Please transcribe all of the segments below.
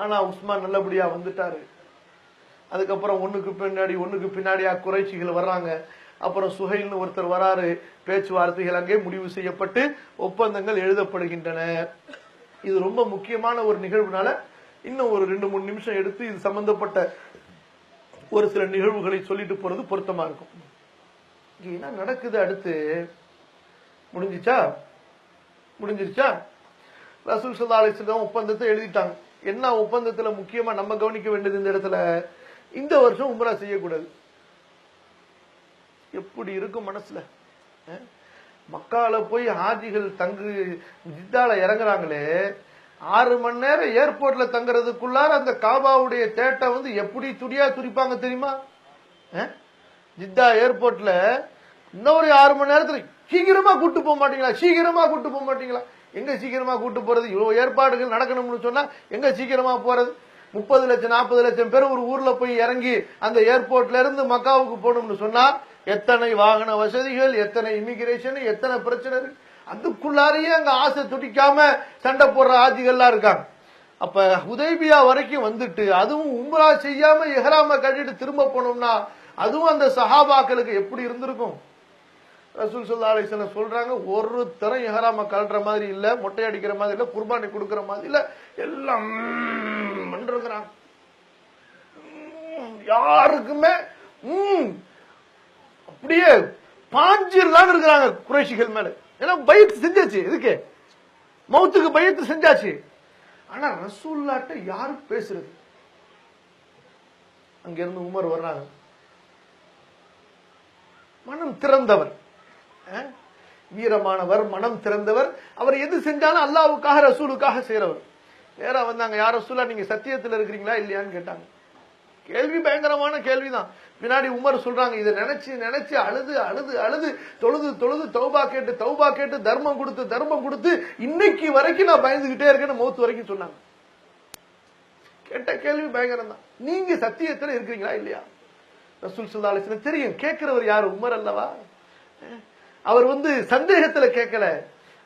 ஆனா உஸ்மான் நல்லபடியா வந்துட்டாரு. அதுக்கப்புறம் ஒண்ணுக்கு பின்னாடி ஒண்ணுக்கு பின்னாடியா குறைச்சிகள் வர்றாங்க. அப்புறம் சுகைல்னு ஒருத்தர் வராரு. பேச்சுவார்த்தைகள் அங்கே முடிவு செய்யப்பட்டு ஒப்பந்தங்கள் எழுதப்படுகின்றன. இது ரொம்ப முக்கியமான ஒரு நிகழ்வுனால இன்னும் ஒரு ரெண்டு மூணு நிமிஷம் எடுத்து இது சம்பந்தப்பட்ட ஒரு சில நிகழ்வுகளை சொல்லிட்டு போறது பொருத்தமா இருக்கும். ஏன்னா என்ன நடக்குது அடுத்து? முடிஞ்சிச்சா? முடிஞ்சிருச்சா? ரசூல் சல்லா அலிஸ்லாம் ஒப்பந்தத்தை எழுதிட்டாங்க. என்ன ஒப்பந்தத்துல முக்கியமா நம்ம கவனிக்க வேண்டியது இந்த இடத்துல? இந்த வருஷம் உம்ரா செய்யக்கூடாது. எப்படி இருக்கும் மனசுல? மக்கால போய் ஹாஜிகள் தங்கு ஜித்தால இறங்குறாங்களே ஆறு மணி நேரம் ஏர்போர்ட்ல தங்குறதுக்குள்ளார அந்த காபாவுடைய தேட்டை வந்து எப்படி துடியா துடிப்பாங்க தெரியுமா? ஜித்தா ஏர்போர்ட்ல இன்னொரு ஆறு மணி நேரத்துல சீக்கிரமா கூட்டு போக மாட்டீங்களா? சீக்கிரமா கூட்டு போக மாட்டீங்களா? எங்க சீக்கிரமா கூட்டு போறது? இவ்வளவு ஏற்பாடுகள் நடக்கணும்னு சொன்னா எங்க சீக்கிரமா போறது? முப்பது லட்சம் நாற்பது லட்சம் பேர் ஒரு ஊர்ல போய் இறங்கி அந்த ஏர்போர்ட்ல இருந்து மக்காவுக்கு போகணும்னு சொன்னா எத்தனை வாகன வசதிகள் எத்தனை இமிகிரேஷன் எத்தனை பிரச்சனை இருக்கு? அதுக்குள்ளாரையே அங்க ஆசை துடிக்காம சண்டை போடுற ஆஜிகள்லாம் இருக்காங்க. அப்ப உதய்பியா வரைக்கும் வந்துட்டு அதுவும் உம்ரா செய்யாம எஹராம கட்டிட்டு திரும்ப போனோம்னா அதுவும் அந்த சஹாபாக்களுக்கு எப்படி இருந்திருக்கும்? ரசூல் சல்லா அலிஸ்லாம் சொல்றாங்க ஒரு தரம் எஹராம மாதிரி இல்ல மொட்டை அடிக்கிற மாதிரி இல்ல குர்பானி கொடுக்கிற மாதிரி இல்ல எல்லாம் இருக்கிறாங்க யாருக்குமே அப்படியே பாஞ்சிரலான்னு இருக்கிறாங்க குறைஷிகள் மேல. ஏன்னா பயத்து செஞ்சாச்சு இதுக்கு மௌத்துக்கு பயத்து செஞ்சாச்சு. ஆனா ரசூல்லாட்ட யாரு பேசுறது? அங்க இருந்து உமர் வர்றாங்க மனம் திறந்தவர். வீரமானவர் மனம் திறந்தவர். அவர் எது செஞ்சாலும் அல்லாவுக்காக ரசூலுக்காக செய்கிறவர் வேற வந்தாங்க யார் ரசூலா நீங்க சத்தியத்தில் இருக்கிறீங்களா இல்லையான்னு கேட்டாங்க. கேள்வி பயங்கரமான கேள்விதான். பின்னாடி உமர் சொல்றாங்க இதை நினைச்சு நினைச்சு அழுது அழுது அழுது தொழுது தொழுது தௌபா கேட்டு தௌபா கேட்டு தர்மம் கொடுத்து தர்மம் கொடுத்து இன்னைக்கு வரைக்கும் நான் பயந்துகிட்டே இருக்கேன்னு மௌத்து வரைக்கும் சொன்னாங்க. கேட்ட கேள்வி பயங்கரம் தான் நீங்க சத்தியத்துல இருக்கிறீங்களா இல்லையா? ரசூல் சுல்லா தெரியும் கேட்கிறவர் யாரு உமர் அல்லவா? அவர் வந்து சந்தேகத்துல கேட்கல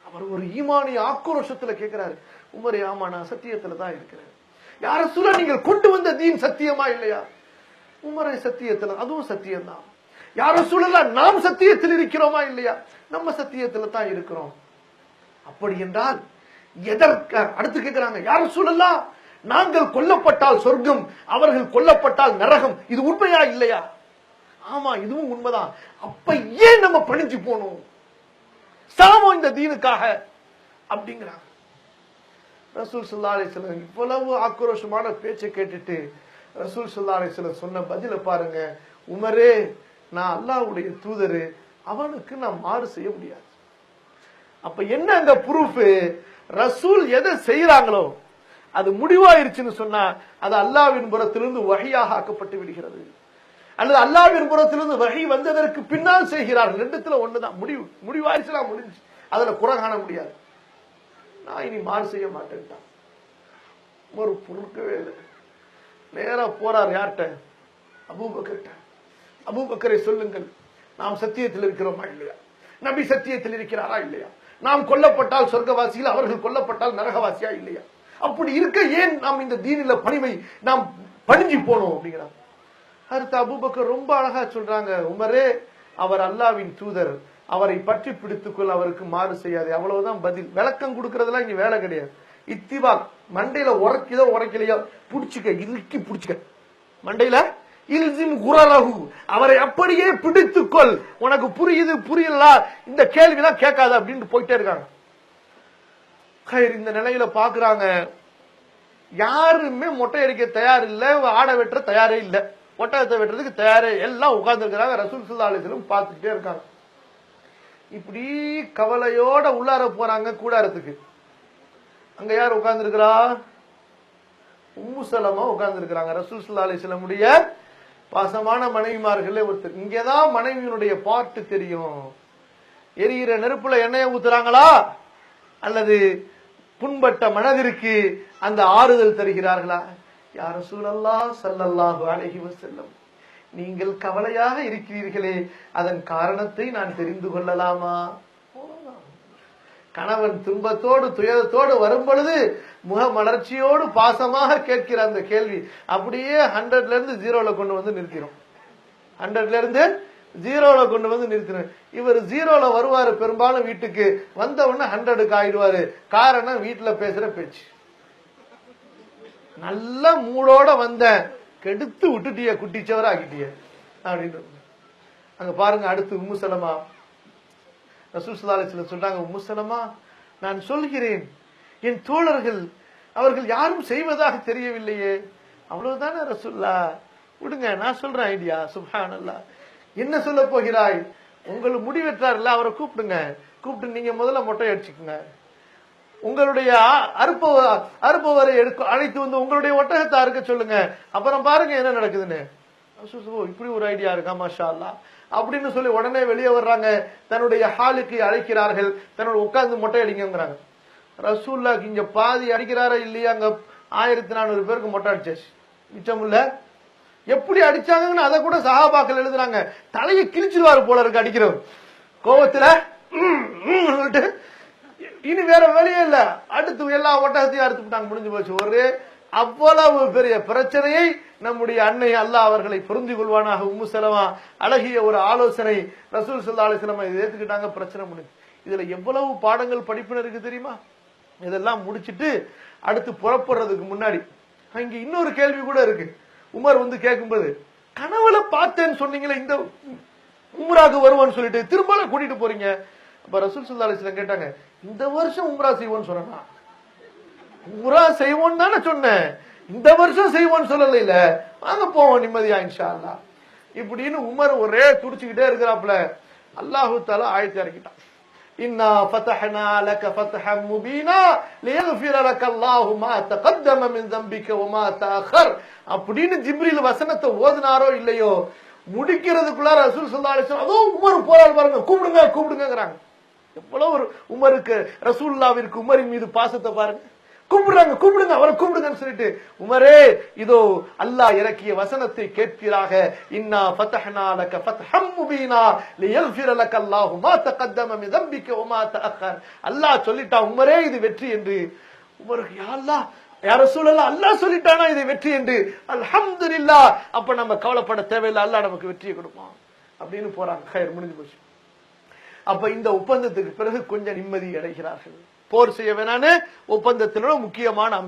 அவர் ஒரு ஈமானிய ஆக்ரோஷத்துல கேட்கிறாரு உமரே ஆமா நான் சத்தியத்துல தான் இருக்கிறேன். யார சொல்ல நீங்கள் கொண்டு வந்த தீன் சத்தியமா இல்லையா? உமரை சத்தியத்துல அதுவும் சத்தியம்தான். யார சொல்லலாம் நாம் சத்தியத்தில் இருக்கிறோமா இல்லையா? நம்ம சத்தியத்துல தான் இருக்கிறோம். அப்படி என்றால் எதற்கு அடுத்து கேட்கிறாங்க யார சொல்லலாம் நாங்கள் கொல்லப்பட்டால் சொர்க்கம் அவர்கள் கொல்லப்பட்டால் நரகம். இது உண்மையா இல்லையா? ஆமா இதுவும் உண்மைதான். அப்ப ஏன் நம்ம பணிஞ்சு போனோம் சாமம் இந்த தீனுக்காக அப்படிங்கிறாங்க. ரசூல் சுல்லா அலிஸ்லாம் இவ்வளவு ஆக்ரோஷமான பேச்சை கேட்டுட்டு ரசூல் சுல்லா அலிஸ்லாம் சொன்ன பதில பாருங்க. உமரே நான் அல்லாஹ்வுடைய தூதரு அவனுக்கு நான் மாறு செய்ய முடியாது. அப்ப என்ன அந்த ப்ரூஃப்? ரசூல் எதை செய்யறாங்களோ அது முடிவாயிருச்சுன்னு சொன்னா அது அல்லாவின் புறத்திலிருந்து வகையாக ஆக்கப்பட்டு விடுகிறது. அல்லது அல்லாவின் புறத்திலிருந்து வகை வந்ததற்கு பின்னால் செய்கிறார்கள். ரெண்டுத்துல ஒண்ணுதான். முடிவு முடிவாயிருச்சுனா முடிஞ்சு. அதுல குறை காண முடியாது. நான் இனி மாறு செய்ய மாட்டேன்ட்டான். ஒரு பொருட்கவே இல்லை. நேரா போறார் யார்கிட்ட? அபூபக்கர்கிட்ட. அபூபக்கரை சொல்லுங்கள். நாம் சத்தியத்தில் இருக்கிறோமா இல்லையா? நபி சத்தியத்தில் இருக்கிறாரா இல்லையா? நாம் கொல்லப்பட்டால் சொர்க்கவாசிகள் அவர்கள் கொல்லப்பட்டால் நரகவாசியா இல்லையா? அப்படி இருக்க ஏன் நாம் இந்த தீனில பணிவை நாம் பணிஞ்சு போனோம் அப்படிங்கிறாங்க அடுத்து அபூபக்கர் ரொம்ப அழகா சொல்றாங்க உமரே அவர் அல்லாவின் தூதர். அவரை பற்றி பிடித்துக்கொள் அவருக்கு மாறு செய்யாது. அவ்வளவுதான் பதில். விளக்கம் கொடுக்கறதெல்லாம் இங்க வேலை கிடையாது. இத்திவா மண்டையில உரைக்குதோ உரைக்கலையோ பிடிச்சிக்க இறுக்கி பிடிச்சிக்க. மண்டையில இல்சிம் குரலகு அவரை அப்படியே பிடித்துக்கொள். உனக்கு புரியுது புரியல? இந்த கேள்விலாம் கேட்காத அப்படின்னு போயிட்டே இருக்காங்க. ஹைர், இந்த நிலையில பாக்குறாங்க. யாருமே மொட்டை அடிக்க தயார் இல்லை ஆடை வெட்டுற தயாரே இல்லை. ஒட்டகத்தை வெட்டுறதுக்கு தயாரே. எல்லாம் உட்கார்ந்துருக்கிறாங்க. ரசூல் சுல்லா அலிஸ்லும் பார்த்துட்டே இருக்காங்க. இப்படி கவலையோட உள்ளார போறாங்க கூடாரத்துக்கு. அங்க யார் உட்கார்ந்துருக்கிறா? உம்மு சலமா ரசூல் சுல்லா அலிஸ்லமுடைய பாசமான மனைவிமார்களே ஒருத்தர். இங்கதான் மனைவியினுடைய பாட்டு தெரியும். எரியிற நெருப்புல எண்ணெயை ஊத்துறாங்களா? அல்லது புண்பட்ட மனதிற்கு அந்த ஆறுதல் தருகிறார்களா? யார சூழல்லா சல்லல்லாஹு அலைஹி வஸல்லம். நீங்கள் கவலையாக இருக்கிறீர்களே அதன் காரணத்தை நான் தெரிந்து கொள்ளலாமா? கணவன் துன்பத்தோடு துயரத்தோடு வரும் பொழுது முகமலர்ச்சியோடு பாசமாக கேட்கிற அந்த கேள்வி. அப்படியே ஹண்ட்ரட்ல இருந்து ஜீரோல கொண்டு வந்து நிறுத்திடும் ஹண்ட்ரட்ல இருந்து ஜீரோல கொண்டு வந்து நிறுத்திடும் இவர் ஜீரோல வருவாரு பெரும்பாலும் வீட்டுக்கு. வந்த உடனே ஹண்ட்ரடுக்கு ஆயிடுவாரு. காரணம் வீட்டுல பேசுற பேச்சு. நல்ல மூளோட வந்தேன் கெடுத்து விட்டுட்டிய குட்டிச்சவர ஆக்கிட்டிய அப்படின்னு. அங்க பாருங்க அடுத்து உம்முசலமா ரசூல் சொல்றாங்க உம்முசலமா நான் சொல்கிறேன் என் தோழர்கள் அவர்கள் யாரும் செய்வதாக தெரியவில்லையே. அவ்வளவுதானே ரசுல்லா. விடுங்க நான் சொல்றேன் ஐடியா சுப்ஹானல்லாஹ் என்ன சொல்ல போகிறாய்? உங்கள் முடிவெற்றார்ல அவரை கூப்பிடுங்க. கூப்பிட்டு நீங்க முதல்ல மொட்டை அடிச்சுக்குங்க. உங்களுடைய அறுப்பவ அறுப்பவரை எடுக்க அழைத்து வந்து உங்களுடைய ஒட்டகத்தை அறுக்க சொல்லுங்க. அப்புறம் பாருங்க என்ன நடக்குதுன்னு. இப்படி ஒரு ஐடியா இருக்கா மாஷா அல்லா அப்படின்னு சொல்லி உடனே வெளியே வர்றாங்க. தன்னுடைய ஹாலுக்கு அழைக்கிறார்கள். தன்னோட உட்காந்து மொட்டை அடிங்கிறாங்க ரசூல்லாக்கு இங்க பாதி அடிக்கிறாரா இல்லையா? அங்க ஆயிரத்தி நானூறு பேருக்கு மொட்டை அடிச்சாச்சு. மிச்சம் இல்ல. எப்படி அடிச்சாங்கன்னு அதை கூட சகாபாக்கள் எழுதுறாங்க. தலையை கிழிச்சிருவாரு போல இருக்கு அடிக்கிறவர். கோவத்துல சொல்லிட்டு இனி வேற வழியே இல்ல. அடுத்து எல்லா ஒட்டகத்தையும் அறுத்து விட்டாங்க முடிஞ்சு போச்சு. ஒரு அவ்வளவு பெரிய பிரச்சனையை நம்முடைய அன்னை அல்லாஹ் அவர்களை புரிந்து கொள்வானாக. உம்மு செலவா அழகிய ஒரு ஆலோசனை ரசூல் சல்லா அலிஸ்லமா இதை ஏத்துக்கிட்டாங்க பிரச்சனை முடிஞ்சு. இதுல எவ்வளவு பாடங்கள் படிப்பினருக்கு தெரியுமா? இதெல்லாம் முடிச்சிட்டு அடுத்து புறப்படுறதுக்கு முன்னாடி இங்க இன்னொரு கேள்வி கூட இருக்கு. உமர் வந்து கேட்கும்போது கனவுல பார்த்தேன்னு சொன்னீங்களே இந்த உமராக வருவான்னு சொல்லிட்டு திரும்ப கூட்டிட்டு போறீங்க. அப்ப ரசூல் சல்லா அலிஸ்லாம் கேட்டாங்க இந்த வருஷம் உம்ரா செய்வோன்னு சொன்னா உம்ரா செய்வோன்னு தானே சொன்னேன். இந்த வருஷம் செய்வோன்னு சொல்லல இல்ல வாங்க போவோம் நிம்மதியா இன்ஷா இப்படின்னு உமர் ஒரே துடிச்சுக்கிட்டே இருக்கிறாப்ல அல்லாஹு தாலா ஆயத்தி இறக்கிட்டான். இன்னா ஃபதஹனா லக ஃபத்ஹம் முபீனா லியக்ஃபிர லக அல்லாஹு மா தகத்தம மின் தம்பிக வமா தஅخر அப்படின்னு ஜிப்ரீல் வசனத்தை ஓதுனாரோ இல்லையோ முடிக்கிறதுக்குள்ள ரசூல் ஸல்லல்லாஹு அலைஹி வஸல்லம் அதோ உமர் போறால் பாருங்க கூப்பிடுங்க கூப்பிடுங்கங்கறாங்க. எவ்வளவு ஒரு உமருக்கு ரசூல்லாவிற்கு உமரின் மீது பாசத்தை பாருங்க. கும்பிடுறாங்க கும்பிடுங்க அவரை கும்பிடுங்கன்னு சொல்லிட்டு. உமரே இதோ அல்லாஹ் இறக்கிய வசனத்தை கேட்கிறாக. இன்னா ஃபதஹ்னா லக ஃபத்ஹம் முபீனா லியக்ஃபிர லக அல்லாஹு மா தகத்தம மின் தம்பிக வமா தஅخر அல்லாஹ் சொல்லிட்டா உமரே இது வெற்றி என்று. உமருக்கு யா அல்லாஹ் யார ரசூலல்லாஹ் அல்லாஹ் சொல்லிட்டானா இது வெற்றி என்று? அல்ஹம்துலில்லாஹ். அப்ப நம்ம கவலைப்பட தேவையில்லை அல்லாஹ் நமக்கு வெற்றியை கொடுப்பான். அப்படின்னு போறாங்க. முடிஞ்சு போச்சு. அப்ப இந்த ஒப்பந்தத்துக்கு பிறகு கொஞ்சம் நிம்மதி அடைகிறார்கள். போர் செய்ய வேணான்னு ஒப்பந்தத்தினோட முக்கியமான